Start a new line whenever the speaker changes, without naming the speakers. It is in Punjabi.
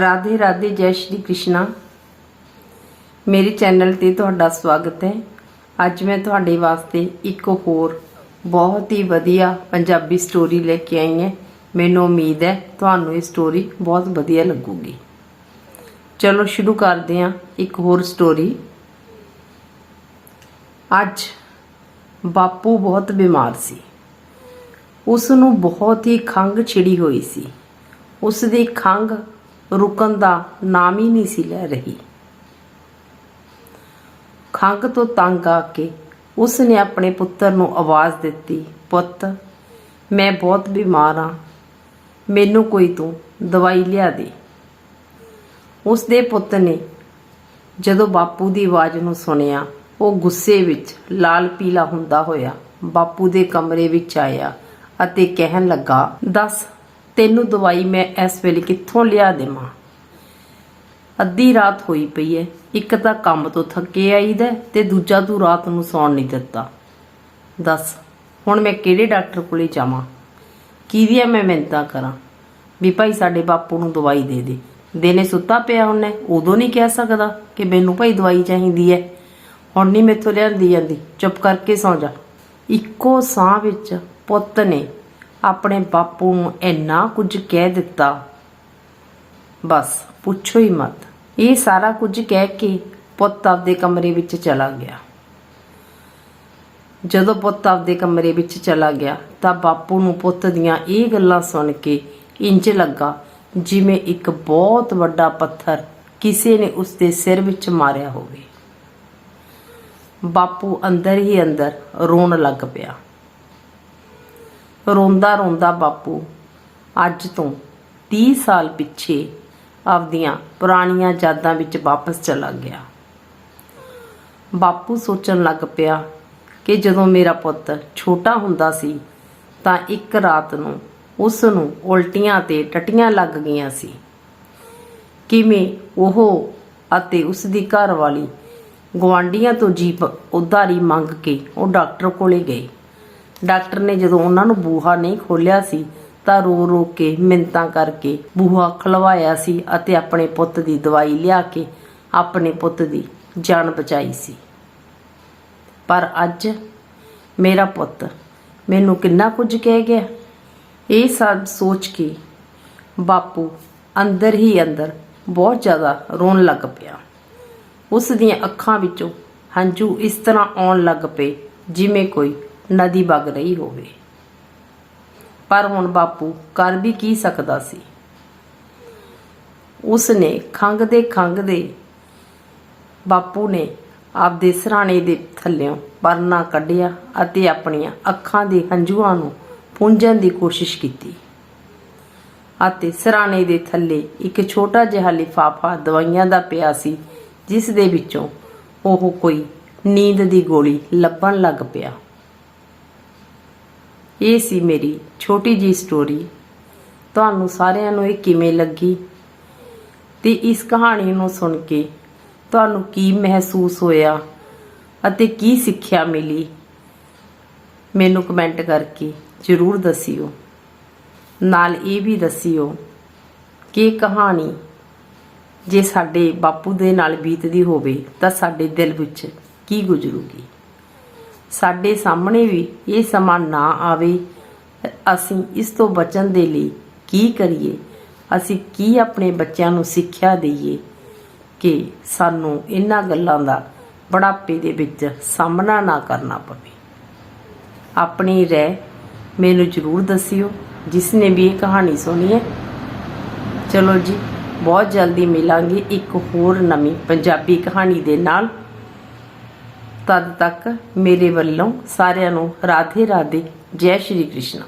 ਰਾਧੇ ਰਾਧੇ ਜੈ ਸ਼੍ਰੀ ਕ੍ਰਿਸ਼ਨਾ। ਮੇਰੇ ਚੈਨਲ ਤੇ ਤੁਹਾਡਾ ਸਵਾਗਤ ਹੈ। ਅੱਜ ਮੈਂ ਤੁਹਾਡੇ ਵਾਸਤੇ ਇੱਕ ਹੋਰ ਬਹੁਤ ਹੀ ਵਧੀਆ ਪੰਜਾਬੀ ਸਟੋਰੀ ਲੈ ਕੇ ਆਈ ਹਾਂ। ਮੈਨੂੰ ਉਮੀਦ ਹੈ ਤੁਹਾਨੂੰ ਇਹ ਸਟੋਰੀ ਬਹੁਤ ਵਧੀਆ ਲੱਗੂਗੀ। ਚਲੋ ਸ਼ੁਰੂ ਕਰਦੇ ਹਾਂ ਇੱਕ ਹੋਰ ਸਟੋਰੀ ਅੱਜ ਬਾਪੂ ਬਹੁਤ ਬਿਮਾਰ ਸੀ। ਉਸ ਨੂੰ ਬਹੁਤ ਹੀ ਖੰਘ ਛਿੜੀ ਹੋਈ ਸੀ। ਉਸ ਦੀ ਖੰਘ ਰੁਕਣ ਦਾ ਨਾਮ ਹੀ ਨਹੀਂ ਸੀ ਲੈ ਰਹੀ। ਖੰਘ ਤੋਂ ਤੰਗ ਆ ਕੇ ਉਸ ਨੇ ਆਪਣੇ ਪੁੱਤਰ ਨੂੰ ਆਵਾਜ਼ ਦਿੱਤੀ, ਪੁੱਤ, ਮੈਂ ਬਹੁਤ ਬਿਮਾਰ ਹਾਂ ਮੈਨੂੰ ਕੋਈ ਤੂੰ ਦਵਾਈ ਲਿਆ ਦੇ। ਉਸ ਦੇ ਪੁੱਤ ਨੇ ਜਦੋਂ ਬਾਪੂ ਦੀ ਆਵਾਜ਼ ਨੂੰ ਸੁਣਿਆ, ਉਹ ਗੁੱਸੇ ਵਿੱਚ ਲਾਲ ਪੀਲਾ ਹੁੰਦਾ ਹੋਇਆ ਬਾਪੂ ਦੇ ਕਮਰੇ ਵਿੱਚ ਆਇਆ ਅਤੇ ਕਹਿਣ ਲੱਗਾ, ਦੱਸ ਤੈਨੂੰ ਦਵਾਈ ਮੈਂ ਇਸ ਵੇਲੇ ਕਿੱਥੋਂ ਲਿਆ ਦੇਵਾਂ? ਅੱਧੀ ਰਾਤ ਹੋਈ ਪਈ ਐ। ਇੱਕ ਤਾਂ ਕੰਮ ਤੋਂ ਥੱਕੇ ਆਈਦਾ ਤੇ ਦੂਜਾ ਤੂੰ ਰਾਤ ਨੂੰ ਸੌਣ ਨਹੀਂ ਦਿੱਤਾ। ਦੱਸ, ਹੁਣ ਮੈਂ ਕਿਹੜੇ ਡਾਕਟਰ ਕੋਲੇ ਜਾਵਾਂ? ਕਿਹਦੀਆਂ ਮੈਂ ਮਿਹਨਤਾਂ ਕਰਾਂ? ਵੀ ਭਾਈ ਸਾਡੇ ਬਾਪੂ ਨੂੰ ਦਵਾਈ ਦੇ ਦੇ। ਦਿਨੇ ਸੁੱਤਾ ਪਿਆ ਉਹਨੇ ਉਦੋਂ ਨਹੀਂ ਕਹਿ ਸਕਦਾ ਕਿ ਮੈਨੂੰ ਭਾਈ ਦਵਾਈ ਚਾਹੀਦੀ ਹੈ ਹੁਣ ਨਹੀਂ ਮੇਥੋਂ ਲਿਆਂਦੀ ਜਾਂਦੀ। ਚੁੱਪ ਕਰਕੇ ਸੌ ਜਾ। ਇੱਕੋ ਸਾਹ ਵਿੱਚ ਪੁੱਤ ਨੇ ਆਪਣੇ ਬਾਪੂ ਨੂੰ ਇੰਨਾ ਕੁਝ ਕਹਿ ਦਿੱਤਾ। ਬਸ ਪੁੱਛੋ ਹੀ ਮਤ। ਇਹ ਸਾਰਾ ਕੁਝ ਕਹਿ ਕੇ ਪੁੱਤ ਆਪਦੇ ਕਮਰੇ ਵਿੱਚ ਚਲਾ ਗਿਆ। ਜਦੋਂ ਪੁੱਤ ਆਪਦੇ ਕਮਰੇ ਵਿੱਚ ਚਲਾ ਗਿਆ ਤਾਂ ਬਾਪੂ ਨੂੰ ਪੁੱਤ ਦੀਆਂ ਇਹ ਗੱਲਾਂ ਸੁਣ ਕੇ ਇੰਜ ਲੱਗਾ ਜਿਵੇਂ ਇੱਕ ਬਹੁਤ ਵੱਡਾ ਪੱਥਰ ਕਿਸੇ ਨੇ ਉਸ ਦੇ ਸਿਰ ਵਿੱਚ ਮਾਰਿਆ ਹੋਵੇ। ਬਾਪੂ ਅੰਦਰ ਹੀ ਅੰਦਰ ਰੋਣ ਲੱਗ ਪਿਆ। ਰੋਂਦਾ ਰੋਂਦਾ ਬਾਪੂ, ਅੱਜ ਤੋਂ 30 ਸਾਲ ਪਿੱਛੇ ਆਪਦੀਆਂ ਪੁਰਾਣੀਆਂ ਯਾਦਾਂ ਵਿੱਚ ਵਾਪਸ ਚਲਾ ਗਿਆ। ਬਾਪੂ ਸੋਚਣ ਲੱਗ ਪਿਆ ਕਿ ਜਦੋਂ ਮੇਰਾ ਪੁੱਤ ਛੋਟਾ ਹੁੰਦਾ ਸੀ, ਤਾਂ ਇੱਕ ਰਾਤ ਨੂੰ ਉਸ ਨੂੰ ਉਲਟੀਆਂ ਤੇ ਟਟੀਆਂ ਲੱਗ ਗਈਆਂ ਸੀ। ਕਿਵੇਂ ਉਹ ਅਤੇ ਉਸ ਦੀ ਘਰ ਵਾਲੀ ਗਵਾਂਡੀਆਂ ਤੋਂ ਜੀਪ ਉਧਾਰੀ ਮੰਗ ਕੇ ਉਹ ਡਾਕਟਰ ਕੋਲੇ ਗਏ। ਡਾਕਟਰ ਨੇ ਜਦੋਂ ਉਹਨਾਂ ਨੂੰ ਬੂਹਾ ਨਹੀਂ ਖੋਲਿਆ ਸੀ, ਤਾਂ ਰੋ ਰੋ ਕੇ ਮਿੰਤਾਂ ਕਰਕੇ ਬੂਹਾ ਖਲਵਾਇਆ ਸੀ ਅਤੇ ਆਪਣੇ ਪੁੱਤ ਦੀ ਦਵਾਈ ਲਿਆ ਕੇ ਆਪਣੇ ਪੁੱਤ ਦੀ ਜਾਨ ਬਚਾਈ ਸੀ। ਪਰ ਅੱਜ ਮੇਰਾ ਪੁੱਤ ਮੈਨੂੰ ਕਿੰਨਾ ਕੁਝ ਕਹਿ ਗਿਆ। ਇਹ ਸਭ ਸੋਚ ਕੇ ਬਾਪੂ ਅੰਦਰ ਹੀ ਅੰਦਰ ਬਹੁਤ ਜ਼ਿਆਦਾ ਰੋਣ ਲੱਗ ਪਿਆ। ਉਸ ਦੀਆਂ ਅੱਖਾਂ ਵਿੱਚੋਂ ਹੰਝੂ ਇਸ ਤਰ੍ਹਾਂ ਆਉਣ ਲੱਗ ਪਏ ਜਿਵੇਂ ਕੋਈ ਨਦੀ ਵਗ ਰਹੀ ਹੋਵੇ। ਪਰ ਹੁਣ ਬਾਪੂ ਕਰ ਵੀ ਕੀ ਸਕਦਾ ਸੀ? ਉਸ ਨੇ ਖੰਗ ਦੇ ਖੰਗ ਦੇ ਬਾਪੂ ਨੇ ਆਪਦੇ ਸਰਾਣੇ ਦੇ ਥੱਲਿਓਂ ਪਰਨਾ ਕੱਢਿਆ ਅਤੇ ਆਪਣੀਆਂ ਅੱਖਾਂ ਦੇ ਹੰਝੂਆਂ ਨੂੰ ਪੂੰਝਣ ਦੀ ਕੋਸ਼ਿਸ਼ ਕੀਤੀ ਅਤੇ ਸਰਾਣੇ ਦੇ ਥੱਲੇ ਇੱਕ ਛੋਟਾ ਜਿਹਾ ਲਿਫਾਫਾ ਦਵਾਈਆਂ ਦਾ ਪਿਆ ਸੀ, ਜਿਸ ਦੇ ਵਿੱਚੋਂ ਉਹ ਕੋਈ ਨੀਂਦ ਦੀ ਗੋਲੀ ਲੱਭਣ ਲੱਗ ਪਿਆ। ਇਹ ਸੀ ਮੇਰੀ ਛੋਟੀ ਜੀ ਸਟੋਰੀ ਤੁਹਾਨੂੰ ਸਾਰਿਆਂ ਨੂੰ ਇਹ ਕਿਵੇਂ ਲੱਗੀ? ਤੇ ਇਸ ਕਹਾਣੀ ਨੂੰ ਸੁਣ ਕੇ ਤੁਹਾਨੂੰ ਕੀ ਮਹਿਸੂਸ ਹੋਇਆ ਅਤੇ ਕੀ ਸਿੱਖਿਆ ਮਿਲੀ? ਮੈਨੂੰ ਕਮੈਂਟ ਕਰਕੇ ਜ਼ਰੂਰ ਦੱਸਿਓ। ਨਾਲ ਇਹ ਵੀ ਦੱਸਿਓ ਕਿ ਕਹਾਣੀ ਜੇ ਸਾਡੇ ਬਾਪੂ ਦੇ ਨਾਲ ਬੀਤਦੀ ਹੋਵੇ ਤਾਂ ਸਾਡੇ ਦਿਲ ਵਿੱਚ ਕੀ ਗੁਜ਼ਰੂਗੀ? ਸਾਡੇ ਸਾਹਮਣੇ ਵੀ ਇਹ ਸਮਾਂ ਨਾ ਆਵੇ। ਅਸੀਂ ਇਸ ਤੋਂ ਬਚਣ ਦੇ ਲਈ ਕੀ ਕਰੀਏ? ਅਸੀਂ ਕੀ ਆਪਣੇ ਬੱਚਿਆਂ ਨੂੰ ਸਿੱਖਿਆ ਦਈਏ ਕਿ ਸਾਨੂੰ ਇਹਨਾਂ ਗੱਲਾਂ ਦਾ ਬੁਢਾਪੇ ਦੇ ਵਿੱਚ ਸਾਹਮਣਾ ਨਾ ਕਰਨਾ ਪਵੇ? ਆਪਣੀ ਰਹਿ ਮੈਨੂੰ ਜ਼ਰੂਰ ਦੱਸਿਓ, ਜਿਸ ਨੇ ਵੀ ਇਹ ਕਹਾਣੀ ਸੁਣੀ ਹੈ। ਚਲੋ ਜੀ, ਬਹੁਤ ਜਲਦੀ ਮਿਲਾਂਗੇ ਇੱਕ ਹੋਰ ਨਵੀਂ ਪੰਜਾਬੀ ਕਹਾਣੀ ਦੇ ਨਾਲ। ਤਦ ਤੱਕ ਮੇਰੇ ਵੱਲੋਂ ਸਾਰਿਆਂ ਨੂੰ ਰਾਧੇ ਰਾਧੇ ਜੈ ਸ਼੍ਰੀ ਕ੍ਰਿਸ਼ਨ।